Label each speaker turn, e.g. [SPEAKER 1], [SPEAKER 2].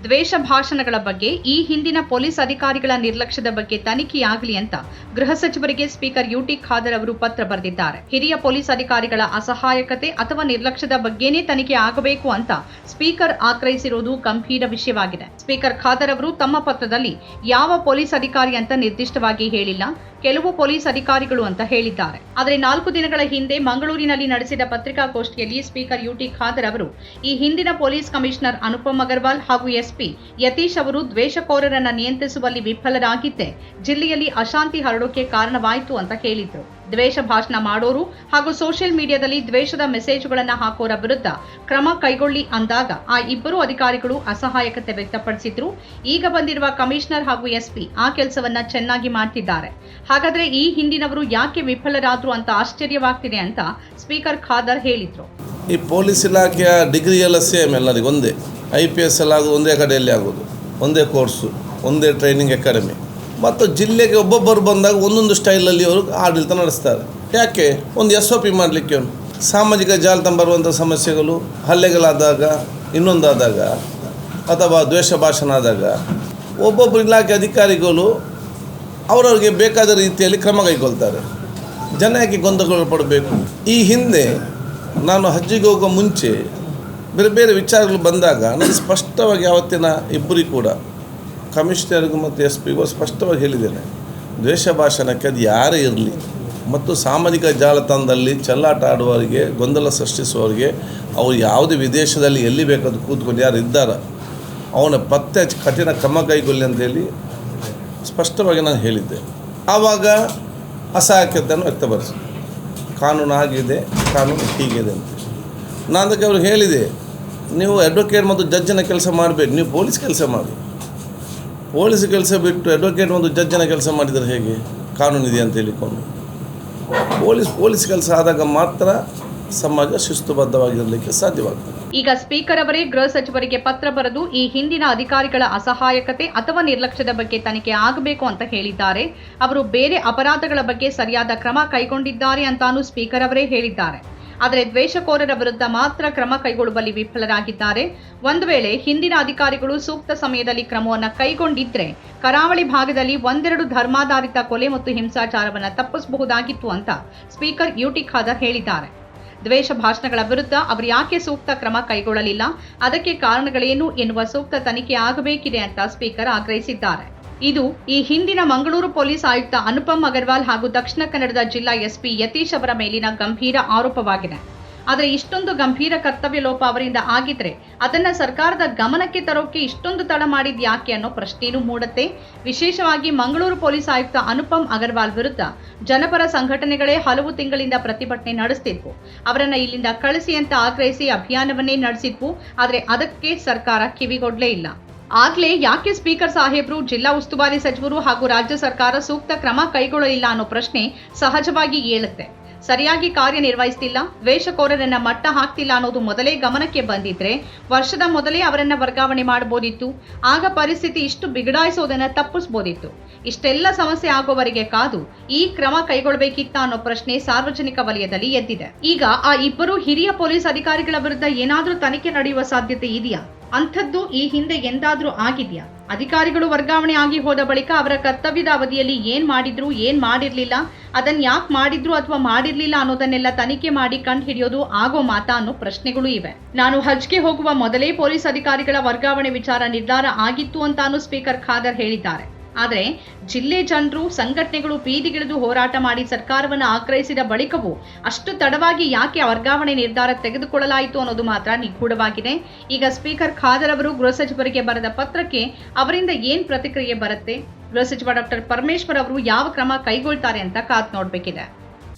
[SPEAKER 1] ದ್ವೇಷ ಭಾಷಣಗಳ ಬಗ್ಗೆ ಈ ಹಿಂದಿನ ಪೊಲೀಸ್ ಅಧಿಕಾರಿಗಳ ನಿರ್ಲಕ್ಷ್ಯದ ಬಗ್ಗೆ ತನಿಖೆಯಾಗಲಿ ಅಂತ ಗೃಹ ಸಚಿವರಿಗೆ ಸ್ಪೀಕರ್ ಯುಟಿ ಖಾದರ್ ಅವರು ಪತ್ರ ಬರೆದಿದ್ದಾರೆ. ಹಿರಿಯ ಪೊಲೀಸ್ ಅಧಿಕಾರಿಗಳ ಅಸಹಾಯಕತೆ ಅಥವಾ ನಿರ್ಲಕ್ಷ್ಯದ ಬಗ್ಗೆನೇ ತನಿಖೆ ಆಗಬೇಕು ಅಂತ ಸ್ಪೀಕರ್ ಆಗ್ರಹಿಸಿರುವುದು ಗಂಭೀರ ವಿಷಯವಾಗಿದೆ. ಸ್ಪೀಕರ್ ಖಾದರ್ ಅವರು ತಮ್ಮ ಪತ್ರದಲ್ಲಿ ಯಾವ ಪೊಲೀಸ್ ಅಧಿಕಾರಿ ಅಂತ ನಿರ್ದಿಷ್ಟವಾಗಿ ಹೇಳಿಲ್ಲ. ಕೆಲವು ಪೊಲೀಸ್ ಅಧಿಕಾರಿಗಳು ಅಂತ ಹೇಳಿದ್ದಾರೆ. ಆದರೆ ನಾಲ್ಕು ದಿನಗಳ ಹಿಂದೆ ಮಂಗಳೂರಿನಲ್ಲಿ ನಡೆಸಿದ ಪತ್ರಿಕಾಗೋಷ್ಠಿಯಲ್ಲಿ ಸ್ಪೀಕರ್ ಯುಟಿ ಖಾದರ್ ಅವರು ಈ ಹಿಂದಿನ ಪೊಲೀಸ್ ಕಮಿಷನರ್ ಅನುಪಮ್ ಅಗರ್ವಾಲ್ ಹಾಗೂ ಎಸ್ಪಿ ಯತೀಶ್ ಅವರು ದ್ವೇಷಕೋರರನ್ನ ನಿಯಂತ್ರಿಸುವಲ್ಲಿ ವಿಫಲರಾಗಿದ್ದೇ ಜಿಲ್ಲೆಯಲ್ಲಿ ಅಶಾಂತಿ ಹರಡೋಕೆ ಕಾರಣವಾಯಿತು ಅಂತ ಹೇಳಿದ್ರು. ದ್ವೇಷ ಭಾಷಣ ಮಾಡೋರು ಹಾಗೂ ಸೋಷಿಯಲ್ ಮೀಡಿಯಾದಲ್ಲಿ ದ್ವೇಷದ ಮೆಸೇಜ್ಗಳನ್ನು ಹಾಕೋರ ವಿರುದ್ಧ ಕ್ರಮ ಕೈಗೊಳ್ಳಿ ಅಂದಾಗ ಆ ಇಬ್ಬರು ಅಧಿಕಾರಿಗಳು ಅಸಹಾಯಕತೆ ವ್ಯಕ್ತಪಡಿಸಿದ್ರು. ಈಗ ಬಂದಿರುವ ಕಮಿಷನರ್ ಹಾಗೂ ಎಸ್ಪಿ ಆ ಕೆಲಸವನ್ನ ಚೆನ್ನಾಗಿ ಮಾಡ್ತಿದ್ದಾರೆ. ಹಾಗಾದ್ರೆ ಈ ಹಿಂದಿನವರು ಯಾಕೆ ವಿಫಲರಾದ್ರು ಅಂತ ಆಶ್ಚರ್ಯವಾಗ್ತಿದೆ ಅಂತ ಸ್ಪೀಕರ್ ಖಾದರ್ ಹೇಳಿದ್ರು.
[SPEAKER 2] ಈ ಪೊಲೀಸ್ ಇಲಾಖೆಯ ಡಿಗ್ರಿ ಎಲ್ಲ ಸೇಮ್ ಎಲ್ಲರಿಗೂ ಒಂದೇ. ಐ ಪಿ ಎಸ್ ಎಲ್ಲ ಆಗೋದು ಒಂದೇ ಕಡೆಯಲ್ಲಿ ಆಗೋದು. ಒಂದೇ ಕೋರ್ಸು, ಒಂದೇ ಟ್ರೈನಿಂಗ್ ಅಕಾಡೆಮಿ. ಮತ್ತು ಜಿಲ್ಲೆಗೆ ಒಬ್ಬೊಬ್ಬರು ಬಂದಾಗ ಒಂದೊಂದು ಸ್ಟೈಲಲ್ಲಿ ಅವರು ಆಡಳಿತ ನಡೆಸ್ತಾರೆ. ಯಾಕೆ? ಒಂದು ಎಸ್ ಒ ಪಿ ಮಾಡಲಿಕ್ಕೆ ಸಾಮಾಜಿಕ ಜಾಲತಾಣ ಬರುವಂಥ ಸಮಸ್ಯೆಗಳು, ಹಲ್ಲೆಗಳಾದಾಗ, ಇನ್ನೊಂದಾದಾಗ, ಅಥವಾ ದ್ವೇಷ ಭಾಷಣ ಆದಾಗ, ಒಬ್ಬೊಬ್ಬರು ಇಲಾಖೆ ಅಧಿಕಾರಿಗಳು ಅವರವರಿಗೆ ಬೇಕಾದ ರೀತಿಯಲ್ಲಿ ಕ್ರಮ ಕೈಗೊಳ್ತಾರೆ. ಜನ ಯಾಕೆ ಗೊಂದಲಗಳು ಪಡಬೇಕು? ಈ ಹಿಂದೆ ನಾನು ಹಜ್ಜಿಗೆ ಹೋಗೋ ಮುಂಚೆ ಬೇರೆ ಬೇರೆ ವಿಚಾರಗಳು ಬಂದಾಗ ನಾನು ಸ್ಪಷ್ಟವಾಗಿ ಆವತ್ತಿನ ಇಬ್ಬರಿಗೂ ಕೂಡ ಕಮಿಷನರ್ಗೂ ಮತ್ತು ಎಸ್ ಪಿಗೂ ಸ್ಪಷ್ಟವಾಗಿ ಹೇಳಿದ್ದೇನೆ. ದ್ವೇಷ ಭಾಷಣಕ್ಕೆ ಅದು ಯಾರೇ ಇರಲಿ ಮತ್ತು ಸಾಮಾಜಿಕ ಜಾಲತಾಣದಲ್ಲಿ ಚೆಲ್ಲಾಟ ಆಡುವವರಿಗೆ, ಗೊಂದಲ ಸೃಷ್ಟಿಸುವವರಿಗೆ, ಅವರು ಯಾವುದೇ ವಿದೇಶದಲ್ಲಿ ಎಲ್ಲಿ ಬೇಕಾದ್ರೂ ಕೂತ್ಕೊಂಡು ಯಾರು ಇದ್ದಾರ, ಅವನ ಪತ್ತೆ ಕಠಿಣ ಕ್ರಮ ಕೈಗೊಳ್ಳಿ ಅಂತೇಳಿ ಸ್ಪಷ್ಟವಾಗಿ ನಾನು ಹೇಳಿದ್ದೆ. ಆವಾಗ ಅಸಹಾಯಕತೆಯನ್ನು ವ್ಯಕ್ತಪಡಿಸಿ ಕಾನೂನು ಆಗಿದೆ, ಕಾನೂನು ಹೀಗಿದೆ ಅಂತ. ನಾನು ಅದಕ್ಕೆ ಅವ್ರಿಗೆ ಹೇಳಿದೆ, ನೀವು ಅಡ್ವೊಕೇಟ್ ಮತ್ತು ಜಡ್ಜನ ಕೆಲಸ ಮಾಡಬೇಡಿ ನೀವು ಪೊಲೀಸ್ ಕೆಲಸ ಮಾಡಿ. ಪೊಲೀಸ್ ಕೆಲಸ ಬಿಟ್ಟು ಅಡ್ವೊಕೇಟ್ ಒಂದು ಜಡ್ಜನ ಕೆಲಸ ಮಾಡಿದರೆ ಹೇಗೆ? ಕಾನೂನಿದೆ ಅಂತ ಹೇಳಿಕೊಂಡು. ಪೊಲೀಸ್ ಪೊಲೀಸ್ ಕೆಲಸ ಆದಾಗ ಮಾತ್ರ ಸಮಾಜ ಶಿಸ್ತುಬದ್ಧವಾಗಿರಲಿಕ್ಕೆ ಸಾಧ್ಯವಾಗ್ತದೆ.
[SPEAKER 1] ಈಗ ಸ್ಪೀಕರ್ ಅವರೇ ಗೃಹ ಸಚಿವರಿಗೆ ಪತ್ರ ಬರೆದು ಈ ಹಿಂದಿನ ಅಧಿಕಾರಿಗಳ ಅಸಹಾಯಕತೆ ಅಥವಾ ನಿರ್ಲಕ್ಷ್ಯದ ಬಗ್ಗೆ ತನಿಖೆ ಆಗಬೇಕು ಅಂತ ಹೇಳಿದ್ದಾರೆ. ಅವರು ಬೇರೆ ಅಪರಾಧಗಳ ಬಗ್ಗೆ ಸರಿಯಾದ ಕ್ರಮ ಕೈಗೊಂಡಿದ್ದಾರೆ ಅಂತಾನೂ ಸ್ಪೀಕರ್ ಅವರೇ ಹೇಳಿದ್ದಾರೆ. ಆದರೆ ದ್ವೇಷಕೋರರ ವಿರುದ್ಧ ಮಾತ್ರ ಕ್ರಮ ಕೈಗೊಳ್ಳುವಲ್ಲಿ ವಿಫಲರಾಗಿದ್ದಾರೆ. ಒಂದು ವೇಳೆ ಹಿಂದಿನ ಅಧಿಕಾರಿಗಳು ಸೂಕ್ತ ಸಮಯದಲ್ಲಿ ಕ್ರಮವನ್ನು ಕೈಗೊಂಡಿದ್ರೆ ಕರಾವಳಿ ಭಾಗದಲ್ಲಿ ಒಂದೆರಡು ಧರ್ಮಾಧಾರಿತ ಕೊಲೆ ಮತ್ತು ಹಿಂಸಾಚಾರವನ್ನು ತಪ್ಪಿಸಬಹುದಾಗಿತ್ತು ಅಂತ ಸ್ಪೀಕರ್ ಯುಟಿ ಖಾದರ್ ಹೇಳಿದ್ದಾರೆ. ದ್ವೇಷ ಭಾಷಣಗಳ ವಿರುದ್ಧ ಅವರು ಯಾಕೆ ಸೂಕ್ತ ಕ್ರಮ ಕೈಗೊಳ್ಳಲಿಲ್ಲ? ಅದಕ್ಕೆ ಕಾರಣಗಳೇನು ಎನ್ನುವ ಸೂಕ್ತ ತನಿಖೆ ಆಗಬೇಕಿದೆ ಅಂತ ಸ್ಪೀಕರ್ ಆಗ್ರಹಿಸಿದ್ದಾರೆ. ಇದು ಈ ಹಿಂದಿನ ಮಂಗಳೂರು ಪೊಲೀಸ್ ಆಯುಕ್ತ ಅನುಪಮ್ ಅಗರ್ವಾಲ್ ಹಾಗೂ ದಕ್ಷಿಣ ಕನ್ನಡದ ಜಿಲ್ಲಾ ಎಸ್ಪಿ ಯತೀಶ್ ಅವರ ಮೇಲಿನ ಗಂಭೀರ ಆರೋಪವಾಗಿದೆ. ಆದರೆ ಇಷ್ಟೊಂದು ಗಂಭೀರ ಕರ್ತವ್ಯ ಲೋಪ ಅವರಿಂದ ಆಗಿದ್ರೆ ಅದನ್ನ ಸರ್ಕಾರದ ಗಮನಕ್ಕೆ ತರೋಕೆ ಇಷ್ಟೊಂದು ತಡ ಮಾಡಿದ್ ಯಾಕೆ ಅನ್ನೋ ಪ್ರಶ್ನೆಯೂ ಮೂಡುತ್ತೆ. ವಿಶೇಷವಾಗಿ ಮಂಗಳೂರು ಪೊಲೀಸ್ ಆಯುಕ್ತ ಅನುಪಮ್ ಅಗರ್ವಾಲ್ ವಿರುದ್ಧ ಜನಪರ ಸಂಘಟನೆಗಳೇ ಹಲವು ತಿಂಗಳಿಂದ ಪ್ರತಿಭಟನೆ ನಡೆಸ್ತಿದ್ವು. ಅವರನ್ನ ಇಲ್ಲಿಂದ ಕಳಿಸಿ ಅಂತ ಆಗ್ರಹಿಸಿ ಅಭಿಯಾನವನ್ನೇ ನಡೆಸಿದ್ವು. ಆದರೆ ಅದಕ್ಕೆ ಸರ್ಕಾರ ಕಿವಿಗೊಡ್ಲೇ ಇಲ್ಲ. ಆಗ್ಲೇ ಯಾಕೆ ಸ್ಪೀಕರ್ ಸಾಹೇಬ್ರು ಜಿಲ್ಲಾ ಉಸ್ತುವಾರಿ ಸಚಿವರು ಹಾಗೂ ರಾಜ್ಯ ಸರ್ಕಾರ ಸೂಕ್ತ ಕ್ರಮ ಕೈಗೊಳ್ಳಲಿಲ್ಲ ಅನ್ನೋ ಪ್ರಶ್ನೆ ಸಹಜವಾಗಿ ಏಳುತ್ತೆ. ಸರಿಯಾಗಿ ಕಾರ್ಯನಿರ್ವಹಿಸ್ತಿಲ್ಲ ದ್ವೇಷಕೋರರನ್ನ ಮಟ್ಟ ಹಾಕ್ತಿಲ್ಲ ಅನ್ನೋದು ಮೊದಲೇ ಗಮನಕ್ಕೆ ಬಂದಿದ್ರೆ ವರ್ಷದ ಮೊದಲೇ ಅವರನ್ನ ವರ್ಗಾವಣೆ ಮಾಡಬಹುದಿತ್ತು ಆಗ ಪರಿಸ್ಥಿತಿ ಇಷ್ಟು ಬಿಗಡಾಯಿಸೋದನ್ನ ತಪ್ಪಿಸ್ಬೋದಿತ್ತು. ಇಷ್ಟೆಲ್ಲ ಸಮಸ್ಯೆ ಆಗೋವರೆಗೆ ಕಾದು ಈ ಕ್ರಮ ಕೈಗೊಳ್ಳಬೇಕಿತ್ತ ಅನ್ನೋ ಪ್ರಶ್ನೆ ಸಾರ್ವಜನಿಕ ವಲಯದಲ್ಲಿ ಎದ್ದಿದೆ. ಈಗ ಆ ಇಬ್ಬರು ಹಿರಿಯ ಪೊಲೀಸ್ ಅಧಿಕಾರಿಗಳ ವಿರುದ್ಧ ಏನಾದರೂ ತನಿಖೆ ನಡೆಯುವ ಸಾಧ್ಯತೆ ಇದೆಯಾ? ಅಂಥದ್ದು ಈ ಹಿಂದೆ ಎಂದಾದರೂ ಆಗಿದ್ಯಾ? ಅಧಿಕಾರಿಗಳು ವರ್ಗಾವಣೆ ಆಗಿ ಹೋದ ಬಳಿಕ ಅವರ ಕರ್ತವ್ಯದ ಅವಧಿಯಲ್ಲಿ ಏನ್ ಮಾಡಿದ್ರು, ಏನ್ ಮಾಡಿರ್ಲಿಲ್ಲ ಅದನ್ನ ಯಾಕೆ ಮಾಡಿದ್ರು ಅಥವಾ ಮಾಡಿರ್ಲಿಲ್ಲ ಅನ್ನೋದನ್ನೆಲ್ಲ ತನಿಖೆ ಮಾಡಿ ಕಂಡು ಹಿಡಿಯೋದು ಆಗೋ ಮಾತಾ ಅನ್ನೋ ಪ್ರಶ್ನೆಗಳು ಇವೆ. ನಾನು ಹಜ್ಗೆ ಹೋಗುವ ಮೊದಲೇ ಪೊಲೀಸ್ ಅಧಿಕಾರಿಗಳ ವರ್ಗಾವಣೆ ವಿಚಾರ ನಿರ್ಧಾರ ಆಗಿತ್ತು ಅಂತಾನು ಸ್ಪೀಕರ್ ಖಾದರ್ ಹೇಳಿದ್ದಾರೆ. ಆದರೆ ಜಿಲ್ಲೆ ಜನರು, ಸಂಘಟನೆಗಳು ಬೀದಿಗಿಳಿದು ಹೋರಾಟ ಮಾಡಿ ಸರ್ಕಾರವನ್ನು ಆಗ್ರಹಿಸಿದ ಬಳಿಕವೂ ಅಷ್ಟು ತಡವಾಗಿ ಯಾಕೆ ವರ್ಗಾವಣೆ ನಿರ್ಧಾರ ತೆಗೆದುಕೊಳ್ಳಲಾಯಿತು ಅನ್ನೋದು ಮಾತ್ರ ನಿಗೂಢವಾಗಿದೆ. ಈಗ ಸ್ಪೀಕರ್ ಖಾದರ್ ಅವರು ಗೃಹ ಸಚಿವರಿಗೆ ಬರೆದ ಪತ್ರಕ್ಕೆ ಅವರಿಂದ ಏನು ಪ್ರತಿಕ್ರಿಯೆ ಬರುತ್ತೆ? ಗೃಹ ಸಚಿವ ಡಾಕ್ಟರ್ ಪರಮೇಶ್ವರ್ ಅವರು ಯಾವ ಕ್ರಮ ಕೈಗೊಳ್ತಾರೆ ಅಂತ ಕಾತ್ ನೋಡ್ಬೇಕಿದೆ.